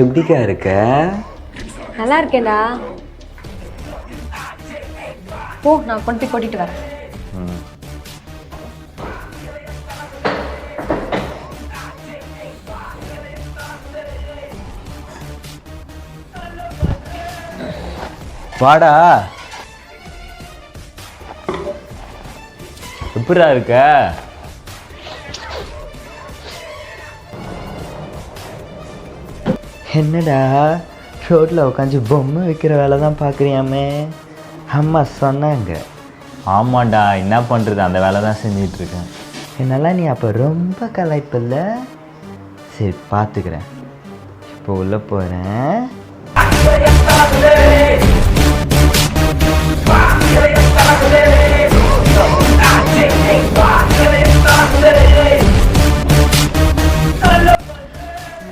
எப்படிக்கா இருக்க? நல்லா இருக்கேன்டா. போ நான் கொண்டு போய் கூட்டிட்டு வரேன். வாடா. எப்படிடா இருக்க? என்னடா? ரோட்டில் உட்காந்து பொம்மை விற்கிற வேலை தான் பார்க்குறியாமே அம்மா சொன்னாங்க. ஆமாண்டா என்ன பண்ணுறது அந்த வேலை தான் செஞ்சிட்டு இருக்கேன் என்னெல்லாம் நீ அப்போ ரொம்ப கலாய்ப்பில்ல? சரி பார்த்துக்கிறேன் இப்போ உள்ளே போகிறேன்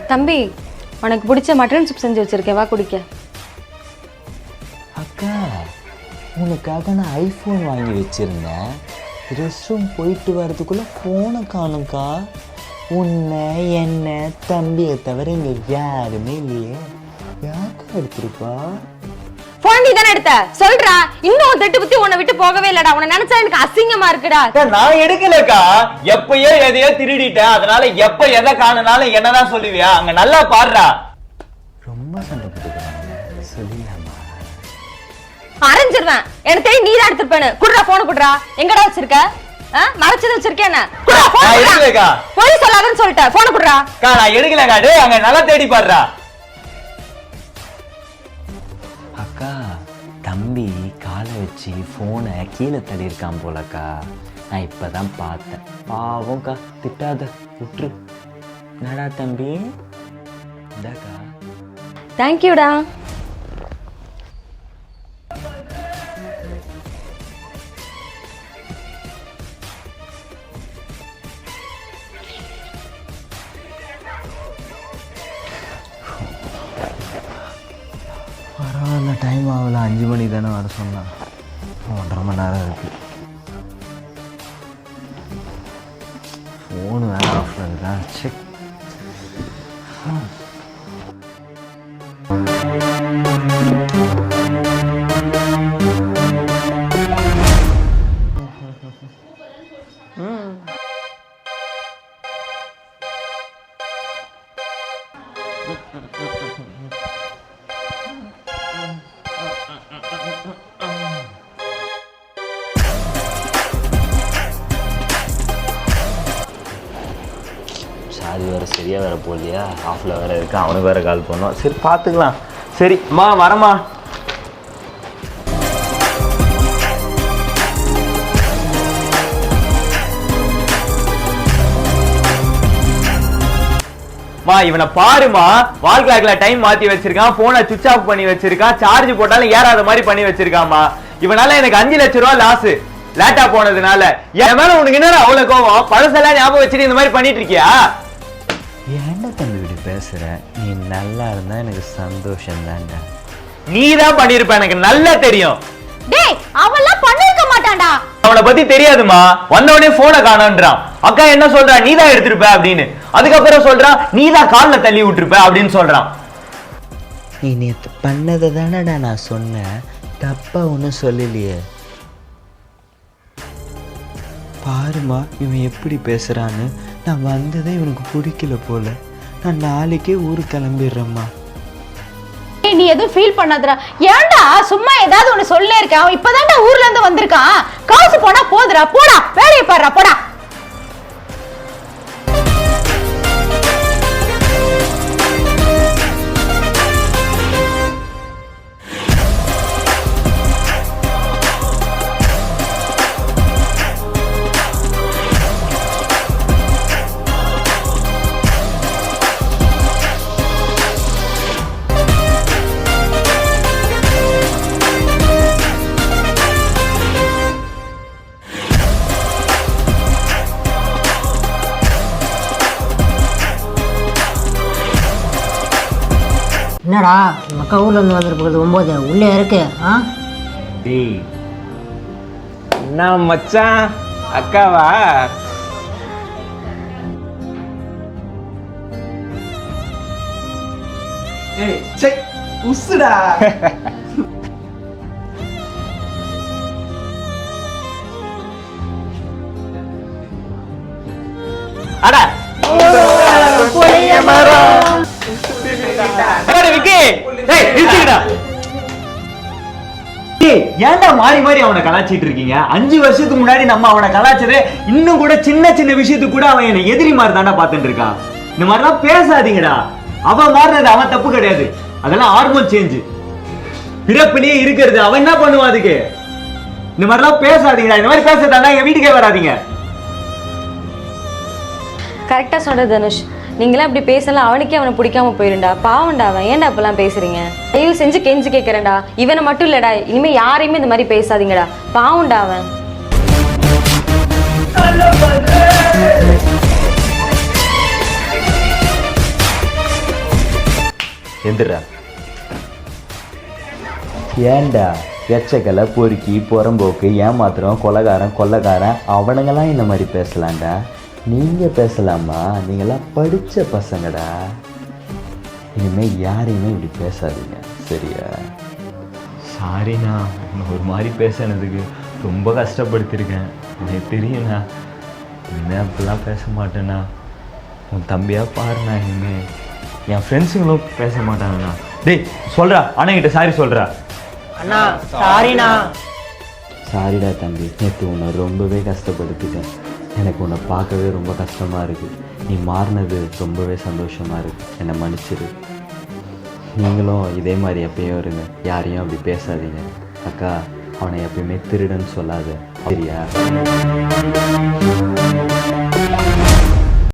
தம்பி உனக்கு பிடிச்ச மட்டன் சூப் செஞ்சு வச்சுருக்கேன். வா குடிக்க. அக்கா உனக்காக நான் ஐஃபோன் வாங்கி வச்சுருந்தேன். ரெஸ்ட் ரூம் போயிட்டு வரதுக்குள்ளே ஃபோனை காணும்க்கா. உன்னை என்ன தம்பியை தவிர இங்கே யாருமே இல்லையே. யாருக்கா எடுத்துருப்பா? போன் நீ தானே எடுத்த? சொல்றா இன்னும் திட்டு புத்தி உன்னை விட்டு போகவே இல்லடா. உன்னை நினைச்சா எனக்கு அசிங்கமா இருக்குடா. நான் எடுக்கலக்கா. எப்பயோ எதையோ திருடிட்டேன். அதனால எப்ப எதை காணுனாலும் என்னதான் சொல்லுவியா? அங்க நல்லா பாடுறா. ரொம்ப சண்டை அரைஞ்சிருவேன். எனக்கு தெரியும் நீ தான் எடுத்துருப்பேன்னு. குடுறா போன குடுறா. எங்கடா வச்சிருக்க? மறைச்சது வச்சிருக்கேன். பொய் சொல்லாதன்னு சொல்லிட்டேன். போன குடுறா. நான் எடுக்கலக்கா. அங்க நல்லா தேடி பாடுறா. காலை வச்சு ஃபோனை கீழே தள்ளியிருக்கான் போலக்கா. நான் இப்போ தான் பார்த்தேன். பாவம்க்கா திட்டாத விட்டுரு. என்னடா தம்பி? இந்தாக்கா. தேங்க்யூடா பரவாயில்ல டைம் ஆகல அஞ்சு மணி தானே வர சொன்னான் ஒன்றரை மணி நேரம் இருக்குது ஃபோனு வேறு ஆஃப் இருக்கா செக் சாதி வேற சரியா வேற போகலையா? ஆஃப்ல வேற இருக்கான் அவனுக்கு வேற கால் பண்ணோம். சரி பார்த்துக்கலாம். சரிம்மா வரமா மா இவனை பாருமா. வால் கிளாக்ல டைம் மாத்தி வச்சிருக்கான். போனை சுவிச் ஆஃப் பண்ணி வச்சிருக்கான். சார்ஜ் போட்டாலும் ஏறாத மாதிரி பண்ணி வச்சிருக்காமா இவனால எனக்கு அஞ்சு லட்ச ரூபா லாஸ் லேட்டா போனதுனால. என் மேல உனக்கு என்ன அவ்வளவு கோவம் பழசெல்லாம் ஞாபகம் வச்சுட்டு இந்த மாதிரி பண்ணிட்டு இருக்கியா ஏன்டா தம்பி இப்படி பேசுகிற நீ நல்லா இருந்தால் எனக்கு சந்தோஷம் தான்டா நீ தான் பண்ணிருப்ப எனக்கு நல்லா தெரியும். டேய் அவெல்லாம் பண்ணிருக்க மாட்டான்டா. அவனை பத்தி தெரியாதுமா. வந்தவனே போனை காணோன்றான். அக்கா என்ன சொல்றா? நீ தான் எடுத்திருப்ப அப்படின்னு. அதுக்கப்புறம் சொல்றான் நீ தான் கால்ல தள்ளி விட்டுருப்ப அப்படின்னு சொல்றான். நீ நேற்று பண்ணதை தானடா நான் சொன்னேன். தப்பாக ஒன்றும் சொல்லலையே. பாருமா இவன் எப்படி பேசுகிறான்னு நான் வந்ததே இவனுக்கு பிடிக்கல போல. நான் நாளைக்கே ஊருக்கு கிளம்பிடுறேம்மா. நீ எதுவும் ஃபீல் பண்ணாதடா. ஏன்டா? சும்மா ஏதாவது ஒண்ணு சொல்லே இருக்க. அவன் இப்பதான்டா ஊர்ல இருந்து வந்திருக்கான். காசு போனா போதுடா. போடா. வேலையை பாடுறா போடா. என்னடா மக்கா ஊர்ல இருந்து வந்திருப்பது ஒன்பது உள்ளே இருக்கு ஆ? டேய் என்ன மச்சான்? அக்காவா? ஏய் சை உசுடா அட! அட, நிறுத்துங்கடா ஏன்டா மாறி மாறி அவனை கலாச்சிட்டு இருக்கீங்க? அஞ்சு வருஷத்துக்கு முன்னாடி நம்ம அவனை கலாச்சது இன்னும் கூட சின்ன சின்ன விஷயத்துக்கு கூட அவன் என்னை எதிரி மாதிரி தாண்டா பார்த்துட்டு இருக்கான். இந்த மாதிரிலாம் பேசாதீங்கடா. அவன் மாறினது அவன் தப்பு கிடையாது. அதெல்லாம் ஹார்மோன் சேஞ்சு பிறப்பிலேயே இருக்கிறது அவன் என்ன பண்ணுவான் அதுக்கு? இந்த மாதிரிலாம் பேசாதீங்கடா. இந்த மாதிரி பேசுறதாண்டா எங்க வீட்டுக்கே வராதீங்க. கரெக்டா சொல்ற தனுஷ். நீங்களாம் இப்படி பேசலாம் அவனுக்கே அவனை பிடிக்காம போயிருண்டா. பாவண்டா அவன். ஏன்டா அப்பெல்லாம் பேசுறீங்க? தயவு செஞ்சு கெஞ்சு கேட்கறேன்டா இவனை மட்டும் இல்லடா. இனிமே யாரையுமே இந்த மாதிரி பேசாதீங்கடா. பாவம்டா அவன். எந்திரா ஏன்டா? எச்சக்கலை பொறுக்கி புறம்போக்கு ஏமாத்துறோம் கொலகாரன் கொள்ளக்காரன் அவனுங்கெல்லாம் இந்த மாதிரி பேசலாம்டா. நீங்கள் பேசலாமா? நீங்களாம் படித்த பசங்கடா. இனிமேல் யாரையுமே இப்படி பேசாதீங்க. சரியா? சாரிண்ணா உன்னை ஒரு மாதிரி பேசுனதுக்கு ரொம்ப கஷ்டப்படுத்திருக்கேன். எனக்கு தெரியுண்ணா இனிமே அப்படிலாம் பேச மாட்டேண்ணா. உன் தம்பியாக பாருண்ணா இனிமே. என் ஃப்ரெண்ட்ஸுங்களும் பேச மாட்டாங்கண்ணா. டேய் சொல்கிறா அண்ணங்கிட்ட சாரி சொல்கிறா அண்ணா சாரிண்ணா சாரிடா தம்பி. நேற்று உன்னை ரொம்பவே கஷ்டப்படுத்திட்டேன். எனக்கு உன்னை பார்க்கவே ரொம்ப கஷ்டமாக இருக்குது நீ மாறினது ரொம்பவே சந்தோஷமாக இருக்குது என்னை மன்னிச்சிரு. நீங்களும் இதே மாதிரி எப்பயும் இருங்க. யாரையும் அப்படி பேசாதீங்க. அக்கா அவனை எப்பயுமே திருடன்னு சொல்லாத. சரியா?